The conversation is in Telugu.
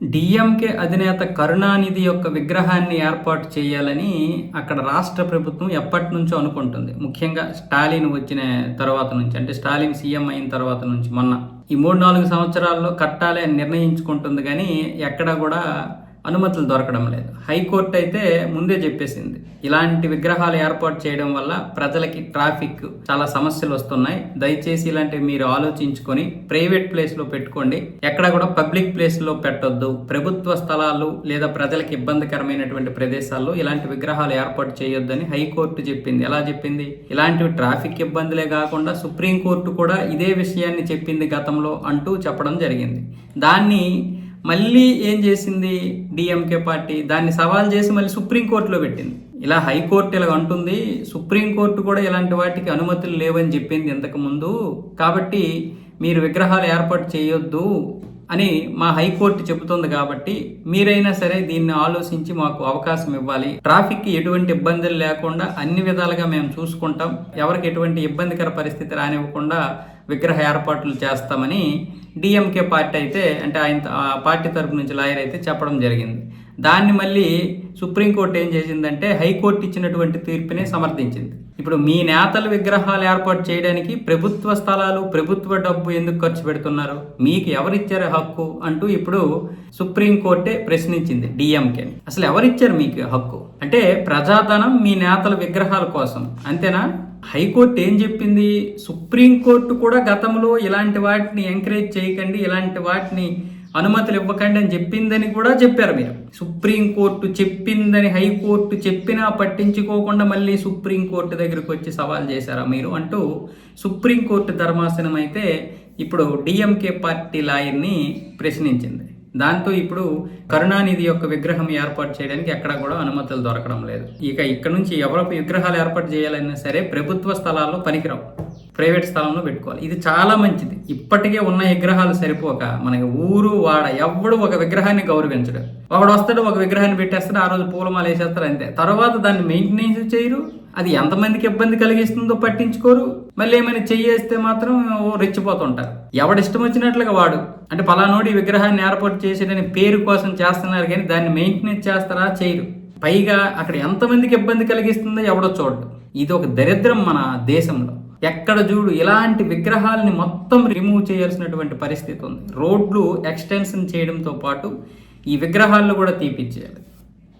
డిఎంకే అధినేత కరుణానిధి యొక్క విగ్రహాన్ని ఏర్పాటు చేయాలని అక్కడ రాష్ట్ర ప్రభుత్వం ఎప్పటి నుంచో అనుకుంటుంది. ముఖ్యంగా స్టాలిన్ వచ్చిన తర్వాత నుంచి అంటే స్టాలిన్ సీఎం అయిన తర్వాత నుంచి మొన్న. ఈ మూడు నాలుగు సంవత్సరాల్లో కట్టాలి అని నిర్ణయించుకుంటుంది కానీ ఎక్కడా కూడా అనుమతులు దొరకడం లేదు. హైకోర్టు అయితే ముందే చెప్పేసింది. ఇలాంటి విగ్రహాలు ఏర్పాటు చేయడం వల్ల ప్రజలకి ట్రాఫిక్ చాలా సమస్యలు వస్తున్నాయి. దయచేసి ఇలాంటివి మీరు ఆలోచించుకొని ప్రైవేట్ ప్లేస్లో పెట్టుకోండి. ఎక్కడ కూడా పబ్లిక్ ప్లేస్లో పెట్టొద్దు. ప్రభుత్వ స్థలాలు లేదా ప్రజలకు ఇబ్బందికరమైనటువంటి ప్రదేశాల్లో ఇలాంటి విగ్రహాలు ఏర్పాటు చేయొద్దని హైకోర్టు చెప్పింది. ఎలా చెప్పింది? ఇలాంటివి ట్రాఫిక్ ఇబ్బందులే కాకుండా సుప్రీంకోర్టు కూడా ఇదే విషయాన్ని చెప్పింది గతంలో అంటూ చెప్పడం జరిగింది. దాన్ని మళ్ళీ ఏం చేసింది డిఎంకే పార్టీ? దాన్ని సవాల్ చేసి మళ్ళీ సుప్రీంకోర్టులో పెట్టింది. ఇలా హైకోర్టు ఇలా అంటుంది సుప్రీంకోర్టు కూడా ఇలాంటి వాటికి అనుమతులు లేవని చెప్పింది ఇంతకుముందు కాబట్టి మీరు విగ్రహాలు ఏర్పాటు చేయొద్దు అని మా హైకోర్టు చెబుతుంది కాబట్టి మీరైనా సరే దీన్ని ఆలోచించి మాకు అవకాశం ఇవ్వాలి. ట్రాఫిక్కి ఎటువంటి ఇబ్బందులు లేకుండా అన్ని విధాలుగా మేము చూసుకుంటాం. ఎవరికి ఎటువంటి ఇబ్బందికర పరిస్థితి రానివ్వకుండా విగ్రహ ఏర్పాట్లు చేస్తామని డిఎంకే పార్టీ అయితే అంటే ఆయన ఆ పార్టీ తరపు నుంచి లాయర్ అయితే చెప్పడం జరిగింది. దాన్ని మళ్ళీ సుప్రీంకోర్టు ఏం చేసిందంటే హైకోర్టు ఇచ్చినటువంటి తీర్పునే సమర్థించింది. ఇప్పుడు మీ నేతల విగ్రహాలు ఏర్పాటు చేయడానికి ప్రభుత్వ స్థలాలు ప్రభుత్వ డబ్బు ఎందుకు ఖర్చు పెడుతున్నారు? మీకు ఎవరిచ్చారు హక్కు అంటూ ఇప్పుడు సుప్రీంకోర్టే ప్రశ్నించింది డిఎంకేని అసలు ఎవరిచ్చారు మీకు హక్కు? అంటే ప్రజాధనం మీ నేతల విగ్రహాల కోసం. అంతేనా? హైకోర్టు ఏం చెప్పింది? సుప్రీంకోర్టు కూడా గతంలో ఇలాంటి వాటిని ఎంకరేజ్ చేయకండి ఇలాంటి వాటిని అనుమతులు ఇవ్వకండి అని చెప్పిందని కూడా చెప్పారు మీరు. సుప్రీంకోర్టు చెప్పిందని హైకోర్టు చెప్పినా పట్టించుకోకుండా మళ్ళీ సుప్రీంకోర్టు దగ్గరికి వచ్చి సవాల్ చేశారా మీరు? అంటూ సుప్రీంకోర్టు ధర్మాసనం అయితే ఇప్పుడు డిఎంకే పార్టీ లాయర్ని ప్రశ్నించింది. దాంతో ఇప్పుడు కరుణానిధి యొక్క విగ్రహం ఏర్పాటు చేయడానికి ఎక్కడ కూడా అనుమతులు దొరకడం లేదు. ఇక ఇక్కడ నుంచి ఎవరు విగ్రహాలు ఏర్పాటు చేయాలన్నా సరే ప్రభుత్వ స్థలాల్లో పనికిరావు. ప్రైవేట్ స్థలంలో పెట్టుకోవాలి. ఇది చాలా మంచిది. ఇప్పటికే ఉన్న విగ్రహాలు సరిపోక మనకి ఊరు వాడ ఎవడు ఒక విగ్రహాన్ని గౌరవించడు. ఒకడు వస్తాడు ఒక విగ్రహాన్ని పెట్టేస్తాడు ఆ రోజు పూలమాల వేసేస్తారు అంతే. తర్వాత దాన్ని మెయింటెనెన్స్ చేయరు. అది ఎంతమందికి ఇబ్బంది కలిగిస్తుందో పట్టించుకోరు. మళ్ళీ ఏమైనా చెయ్యేస్తే మాత్రం రెచ్చిపోతుంటారు. ఎవడిష్టం వచ్చినట్లుగా వాడు. అంటే పలానోడు ఈ విగ్రహాన్ని ఏర్పాటు చేసేటని పేరు కోసం చేస్తున్నారు కానీ దాన్ని మెయింటెనెన్స్ చేస్తారా? చేయరు. పైగా అక్కడ ఎంతమందికి ఇబ్బంది కలిగిస్తుందో ఎవడో చూడడు. ఇది ఒక దరిద్రం మన దేశంలో. ఎక్కడ చూడు ఇలాంటి విగ్రహాలని మొత్తం రిమూవ్ చేయాల్సినటువంటి పరిస్థితి ఉంది. రోడ్లు ఎక్స్టెన్షన్ చేయడంతో పాటు ఈ విగ్రహాలను కూడా తీపిచ్చేయాలి.